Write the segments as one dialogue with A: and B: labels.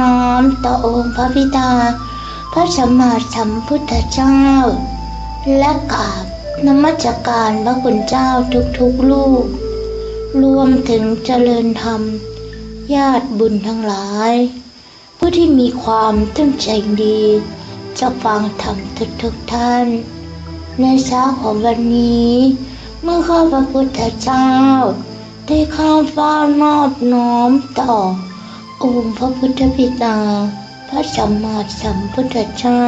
A: น้อมต่อองค์พระบิดา พระสัมมาสัมพุทธเจ้า และกราบนมัสการพระคุณเจ้าทุกๆลูก รวมถึงเจริญธรรม ญาติบุญทั้งหลาย ผู้ที่มีความตั้งใจดี จะฟังธรรมทุกๆท่าน ในเช้าของวันนี้ เมื่อข้าพระพุทธเจ้า ได้ข้าฟ้านอบน้อมต่อ องค์พระพุทธบิดา พระสัมมาสัมพุทธเจ้า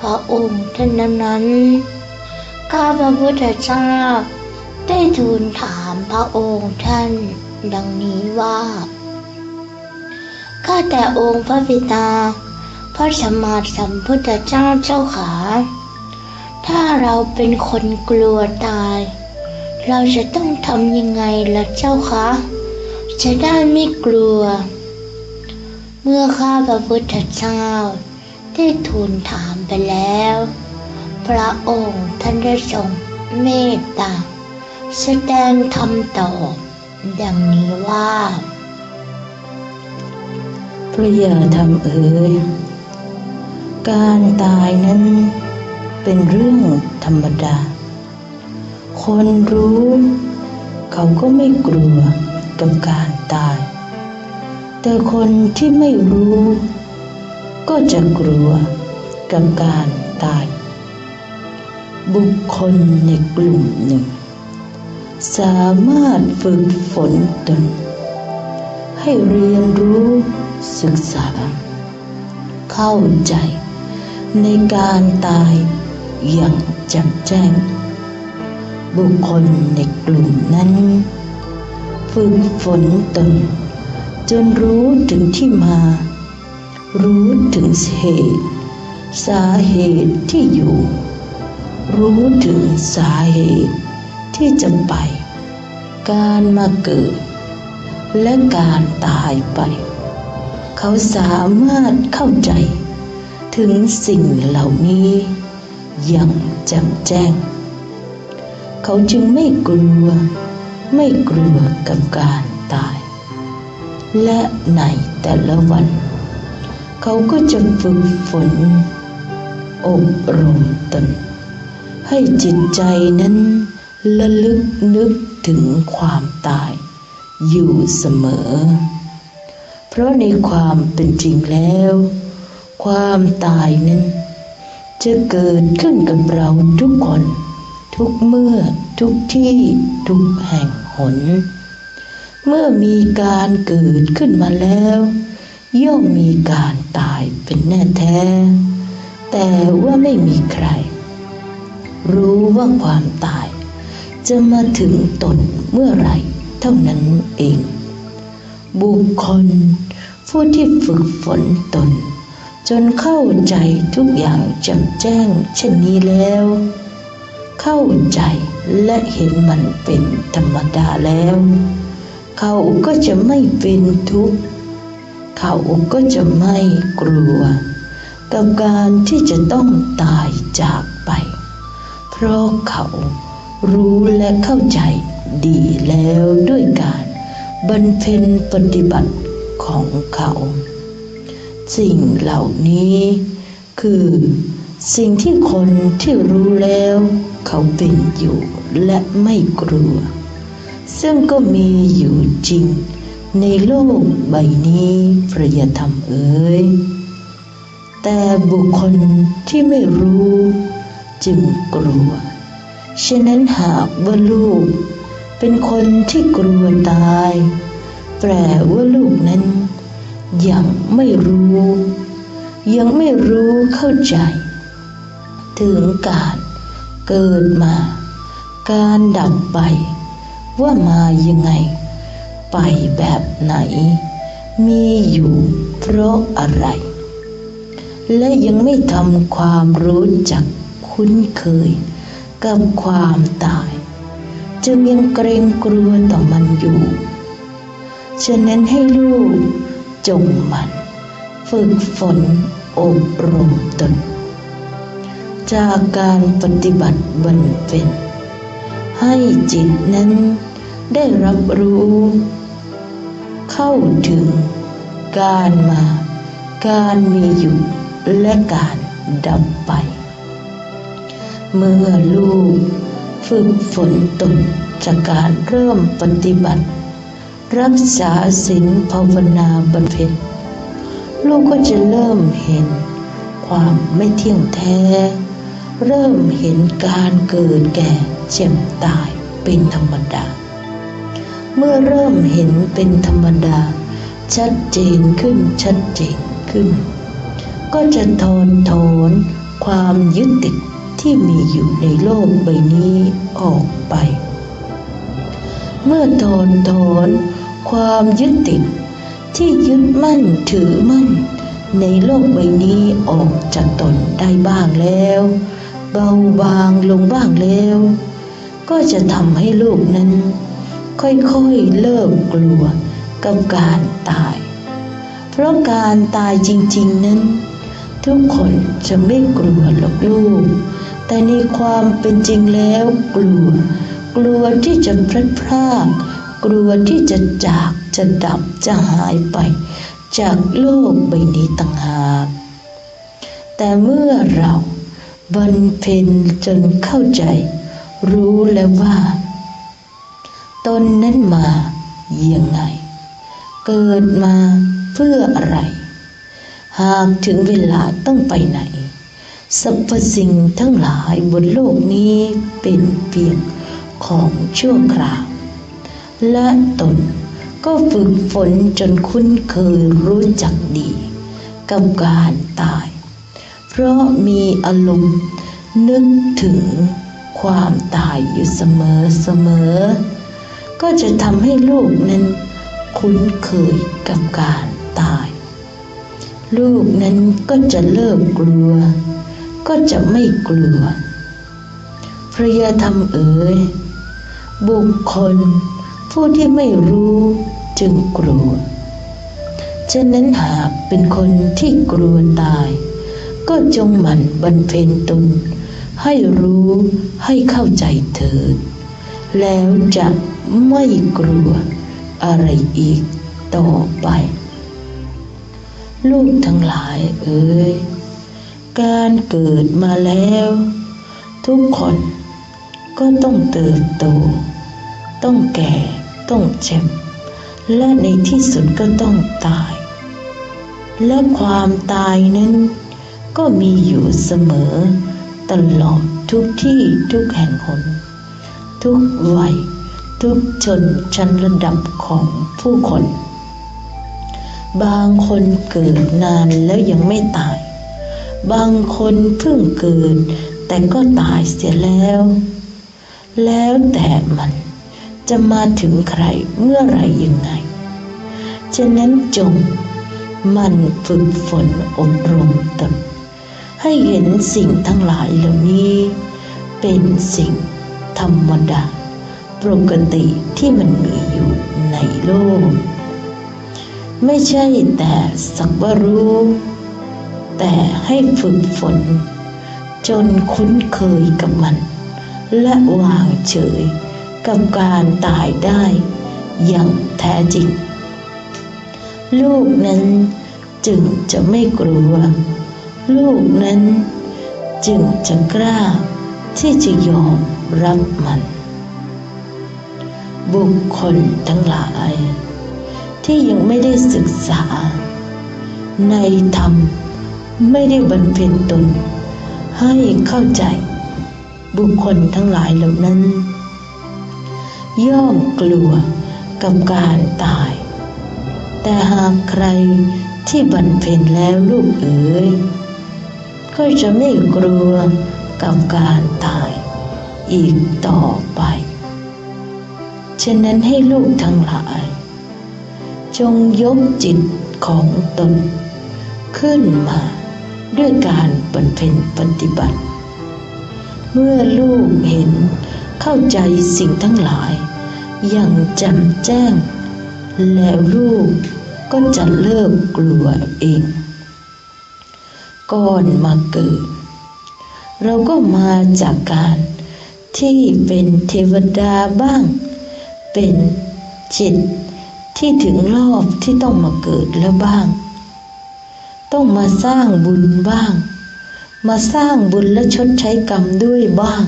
A: พระองค์ท่านนั้น ข้าพระพุทธเจ้าได้ทูลถามพระองค์ท่าน ดังนี้ว่า ข้าแต่องค์พระบิดา พระสัมมาสัมพุทธเจ้าเจ้าขา ถ้าเราเป็นคนกลัวตาย เราจะต้องทำยังไงล่ะเจ้าคะ จะได้ไม่กลัว เมื่อข้าพระพุทธเจ้าได้ทูลถามไปแล้ว พระองค์ท่านได้ทรงเมตตา แสดงคำตอบดังนี้ว่า
B: พระยาธรรมเอ๋ยการตายนั้นเป็นเรื่องธรรมดา คนรู้ เขาก็ไม่กลัวกับการตาย แต่คนที่ไม่รู้ ก็จะกลัวกับการตาย บุคคลในกลุ่มหนึ่ง สามารถฝึกฝนตน ให้เรียนรู้ศึกษา เข้าใจในการตายอย่างแจ่มแจ้ง บุคคลในกลุ่มนั้น ฝึกฝนตน จนรู้ถึงที่มา รู้ถึงเหตุ สาเหตุที่อยู่ รู้ถึงสาเหตุที่จะไป การมาเกิด และการตายไป เขาสามารถเข้าใจ ถึงสิ่งเหล่านี้อย่างแจ่มแจ้ง เขาจึงไม่กลัว ไม่กลัวกับการตาย และในแต่ละวัน เขาก็จะฝึกฝน อบรมตน ให้จิตใจนั้นระลึกนึกถึงความตาย อยู่เสมอ เพราะในความเป็นจริงแล้ว ความตายนั้น จะเกิดขึ้นกับเราทุกคน ทุกเมื่อทุกที่ทุกแห่งหน เมื่อมีการเกิดขึ้นมาแล้ว ย่อมมีการตายเป็นแน่แท้ แต่ว่าไม่มีใคร รู้ว่าความตาย จะมาถึงตนเมื่อไรเท่านั้นเอง บุคคล ผู้ที่ฝึกฝนตน จนเข้าใจทุกอย่างแจ่มแจ้งเช่นนี้แล้ว เข้าใจและเห็นมันเป็นธรรมดาแล้ว เขาก็จะไม่เป็นทุกข์ เขาก็จะไม่กลัว กับการที่จะต้องตายจากไป เพราะเขารู้และเข้าใจดีแล้วด้วยการบรรเพ็ญปฏิบัติของเขา สิ่งเหล่านี้ คือสิ่งที่คนที่รู้แล้ว เขาเป็นอยู่และไม่กลัว ซึ่งก็มีอยู่จริง ในโลกใบนี้พระยธรรมเอ๋ยแต่บุคคลที่ไม่รู้จึงกลัว ฉะนั้นหากว่าลูก เป็นคนที่กลัวตาย แปลว่าลูกนั้น ยังไม่รู้ ยังไม่รู้เข้าใจ ถึงการเกิดมา การดับไป ว่ามายังไง ไปแบบไหน มีอยู่เพราะอะไร และยังไม่ทำความรู้จักคุ้นเคย กับความตาย จึงยังเกรงกลัวต่อมันอยู่ฉะนั้นให้ลูกจงมัน ฝึกฝนอบรมตน จากการปฏิบัติบันเป็น ให้จิตนั้น ได้รับรู้ เข้าถึง การมา การมีอยู่และการดับไป เมื่อลูกฝึกฝนตนจากการเริ่มปฏิบัติ รักษาศีลภาวนาบำเพ็ญลูกก็จะเริ่มเห็นความไม่เที่ยงแท้ เริ่มเห็นการเกิดแก่เจ็บตายเป็นธรรมดา เมื่อเริ่มเห็นเป็นธรรมดา ชัดเจนขึ้นชัดเจนขึ้น ก็จะถอนถอนความยึดติดที่มีอยู่ในโลกใบนี้ออกไป เมื่อถอนถอนความยึดติดที่ยึดมั่นถือมั่น ในโลกใบนี้ออกจากตนได้บ้างแล้ว เบาบางลงบ้างแล้ว ก็จะทำให้โลกนั้น ค่อยๆ เลิกกลัวกับการตาย เพราะการตายจริง ๆ นั้น ทุกคนจะไม่กลัวหรอกลูก แต่ในความเป็นจริงแล้วกลัว กลัวที่จะพลัดพรากกลัวที่จะจากจะดับจะหายไป จากโลกใบนี้ต่างหากแต่เมื่อเราบรรเพ็ญจนเข้าใจ รู้แล้วว่า ตนนั้นมายังไง เกิดมาเพื่ออะไร หากถึงเวลาต้องไปไหนสรรพสิ่งทั้งหลายบนโลกนี้เป็นเพียงของชั่วคราว และตนก็ฝึกฝนจนคุ้นเคยรู้จักดี กับการตาย เพราะมีอารมณ์นึกถึงความตายอยู่เสมอเสมอ ก็จะทำให้ลูกนั้นคุ้นเคยกับการตาย ลูกนั้นก็จะเลิกกลัว ก็จะไม่กลัวพระยาธรรมเอ๋ยบุคคลผู้ที่ไม่รู้จึงกลัวฉะนั้นหากเป็นคนที่กลัวตาย ก็จงหมั่นบรรเพ็ญตน ให้รู้ให้เข้าใจเถิด แล้วจะ ไม่กลัวอะไรอีกต่อไป ลูกทั้งหลายเอ๋ยการเกิดมาแล้ว ทุกคนก็ต้องเติบโต ต้องแก่ ต้องเจ็บ และในที่สุดก็ต้องตาย และความตายนั้น ก็มีอยู่เสมอ ตลอดทุกที่ทุกแห่งหนทุกวัย ทุกชนชั้นระดับของผู้คน บางคนเกิดนานแล้วยังไม่ตาย บางคนเพิ่งเกิด แต่ก็ตายเสียแล้ว แล้วแต่มันจะมาถึงใครเมื่อไรยังไง ฉะนั้นจงมันฝึกฝนอบรมตนให้เห็นสิ่งทั้งหลายเหล่านี้ เป็นสิ่งธรรมดา ปกติที่มันมีอยู่ในโลก ไม่ใช่แต่สักว่ารู้ แต่ให้ฝึกฝน จนคุ้นเคยกับมัน และวางเฉยกับการตายได้อย่างแท้จริง ลูกนั้นจึงจะไม่กลัว ลูกนั้นจึงจะกล้าที่จะยอมรับมัน บุคคลทั้งหลาย ที่ยังไม่ได้ศึกษา ในธรรมไม่ได้บรรเพ็ญตน ให้เข้าใจ บุคคลทั้งหลายเหล่านั้น ย่อมกลัวกับการตาย แต่หากใครที่บรรเพ็ญแล้วลูกเอ๋ยก็จะไม่กลัวกับการตายอีกต่อไป ฉะนั้นให้ลูกทั้งหลาย จงยกจิตของตน ขึ้นมาด้วยการบรรเพ็ญปฏิบัติ เมื่อลูกเห็นเข้าใจสิ่งทั้งหลาย อย่างจ่มแจ้ง แล้วลูกก็จะเลิกกลัวเอง ก่อนมาเกิด เราก็มาจากการที่เป็นเทวดาบ้าง เป็นจิตที่ถึงรอบที่ต้องมาเกิดแล้วบ้าง ต้องมาสร้างบุญบ้าง มาสร้างบุญและชดใช้กรรมด้วยบ้าง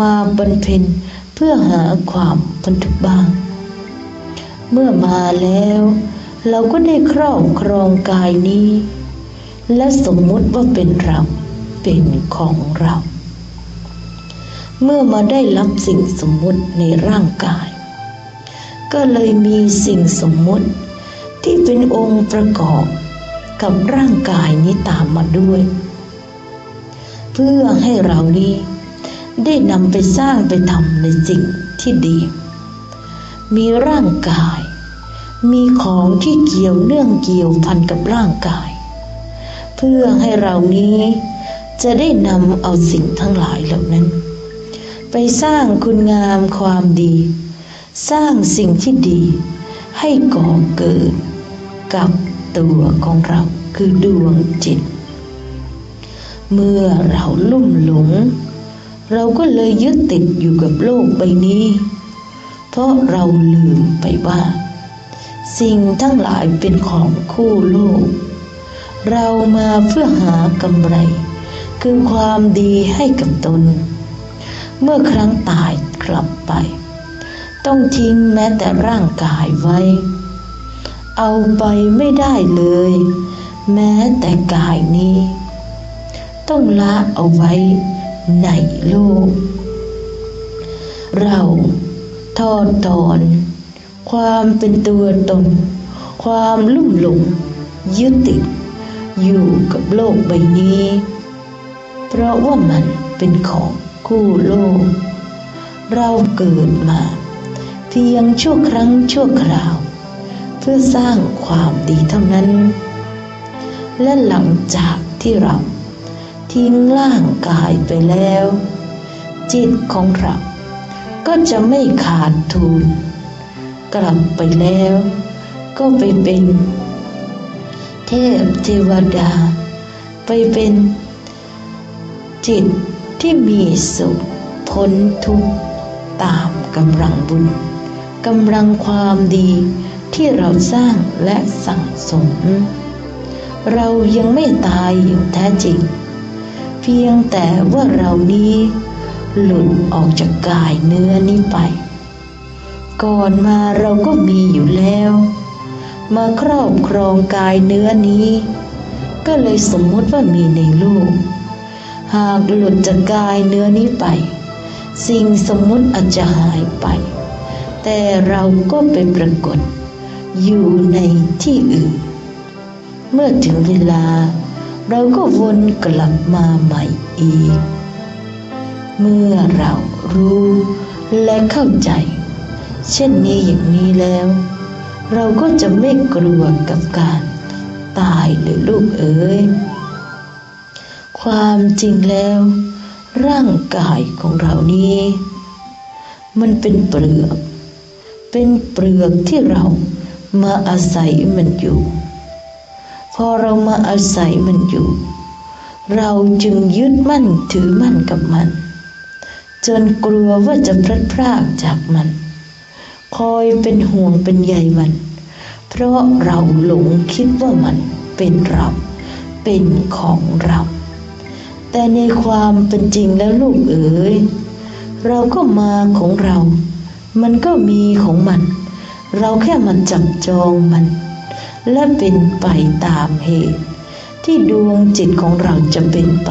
B: มาบรรเพ็ญเพื่อหาความพ้นทุกข์บ้าง เมื่อมาแล้ว เราก็ได้ครอบครองกายนี้ และสมมุติว่าเป็นเราเป็นของเรา เมื่อมาได้รับสิ่งสมมุติในร่างกาย ก็เลยมีสิ่งสมมุติ ที่เป็นองค์ประกอบกับร่างกายนี้ตามมาด้วย เพื่อให้เรานี้ได้นำไปสร้างไปทำในสิ่งที่ดี มีร่างกาย มีของที่เกี่ยวเนื่องเกี่ยวพันกับร่างกาย เพื่อให้เรานี้จะได้นำเอาสิ่งทั้งหลายเหล่านั้น ไปสร้างคุณงามความดี สร้างสิ่งที่ดี ให้ก่อเกิดกับตัวของเราคือดวงจิต เมื่อเราลุ่มหลง เราก็เลยยึดติดอยู่กับโลกใบนี้ เพราะเราลืมไปว่า สิ่งทั้งหลายเป็นของคู่โลก เรามาเพื่อหากำไร คือความดีให้กับตน เมื่อครั้งตายกลับไป ต้องทิ้งแม้แต่ร่างกายไว้ เอาไปไม่ได้เลย แม้แต่กายนี้ ต้องละเอาไว้ในโลก เราทอดถอน ความเป็นตัวตน ความลุ่มหลงยึดติดอยู่กับโลกใบนี้ เพราะว่ามันเป็นของคู่โลก เราเกิดมา เพียงชั่วครั้งชั่วคราว เพื่อสร้างความดีเท่านั้น และหลังจากที่เราทิ้งร่างกายไปแล้ว จิตของเราก็จะไม่ขาดทุน กลับไปแล้ว ก็ไปเป็น เทพเทวดา ไปเป็นจิตที่มีสุขพ้นทุกข์ตามกำลังบุญ กำลังความดีที่เราสร้างและสั่งสม เรายังไม่ตายอย่างแท้จริง เพียงแต่ว่าเรานี้หลุดออกจากกายเนื้อนี้ไป ก่อนมาเราก็มีอยู่แล้ว มาครอบครองกายเนื้อนี้ ก็เลยสมมุติว่ามีในโลก หากหลุดจากกายเนื้อนี้ไป สิ่งสมมุติอาจจะหายไป แต่เราก็ไปปรากฏ อยู่ในที่อื่น เมื่อถึงเวลา เราก็วนกลับมาใหม่อีก เมื่อเรารู้และเข้าใจ เช่นนี้อย่างนี้แล้ว เราก็จะไม่กลัวกับการตายเลยลูกเอ๋ยความจริงแล้ว ร่างกายของเรานี้ มันเป็นเปลือก เป็นเปลือกที่เรามาอาศัยมันอยู่ พอเรามาอาศัยมันอยู่ เราจึงยึดมั่นถือมั่นกับมัน จนกลัวว่าจะพลัดพรากจากมัน คอยเป็นห่วงเป็นใยมัน เพราะเราหลงคิดว่ามันเป็นเรา เป็นของเรา แต่ในความเป็นจริงแล้วลูกเอ๋ยเราก็มาของเรา มันก็มีของมัน เราแค่มันจับจองมัน และเป็นไปตามเหตุ ที่ดวงจิตของเราจะเป็นไป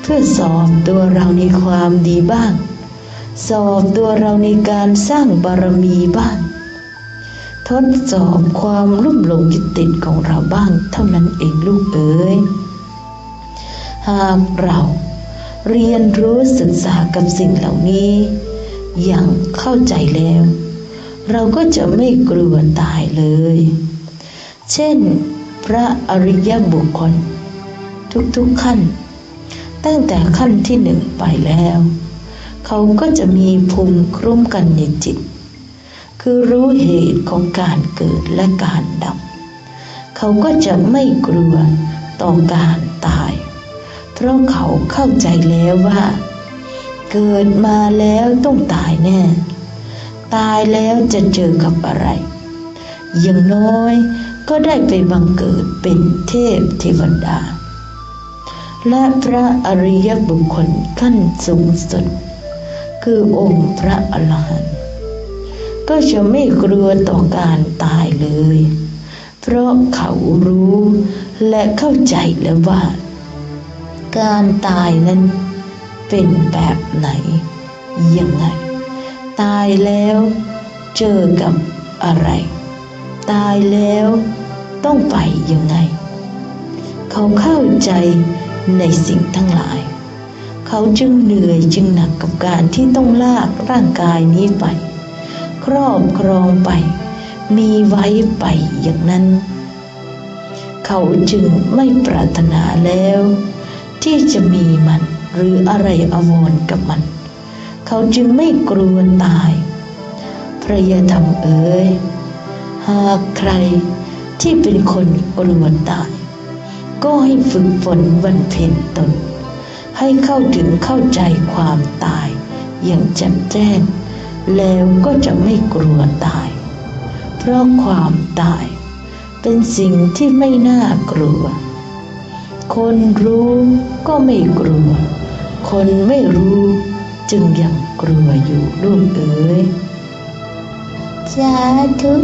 B: เพื่อสอบตัวเราในความดีบ้าง สอบตัวเราในการสร้างบารมีบ้าง ทดสอบความลุ่มหลงยึดติดของเราบ้างเท่านั้นเองลูกเอ๋ยหากเราเรียนรู้ศึกษากับสิ่งเหล่านี้ อย่างเข้าใจแล้ว เราก็จะไม่กลัวตายเลย เช่น พระอริยบุคคล ทุกๆขั้น ตั้งแต่ขั้นที่หนึ่งไปแล้ว เขาก็จะมีภูมิคุ้มกันในจิต คือรู้เหตุของการเกิดและการดับ เขาก็จะไม่กลัวต่อการตาย เพราะเขาเข้าใจแล้วว่า เกิดมาแล้วต้องตายแน่ ตายแล้วจะเจอกับอะไร อย่างน้อยก็ได้ไปบังเกิดเป็นเทพเทวดา และพระอริยบุคคลขั้นสูงสุด คือองค์พระอรหันต์ก็จะไม่กลัวต่อการตายเลย เพราะเขารู้และเข้าใจแล้วว่า การตายนั้น เป็นแบบไหน ยังไง ตายแล้วเจอกับอะไร ตายแล้วต้องไปยังไง เขาเข้าใจในสิ่งทั้งหลาย เขาจึงเหนื่อยจึงหนักกับการที่ต้องลากร่างกายนี้ไป ครอบครองไป มีไว้ไปอย่างนั้น เขาจึงไม่ปรารถนาแล้ว ที่จะมีมัน หรืออะไรอาวรกับมัน เขาจึงไม่กลัวตาย พระยาธรรมเอ๋ยหากใครที่เป็นคนกลัวตาย ก็ให้ฝึกฝนวันเพ็ญตน ให้เข้าถึงเข้าใจความตาย อย่างแจ่มแจ้ง แล้วก็จะไม่กลัวตาย เพราะความตาย เป็นสิ่งที่ไม่น่ากลัว คนรู้ก็ไม่กลัว คนไม่รู้จึงยังกลัวอยู่ลูกเอ๋ย
A: สาธุ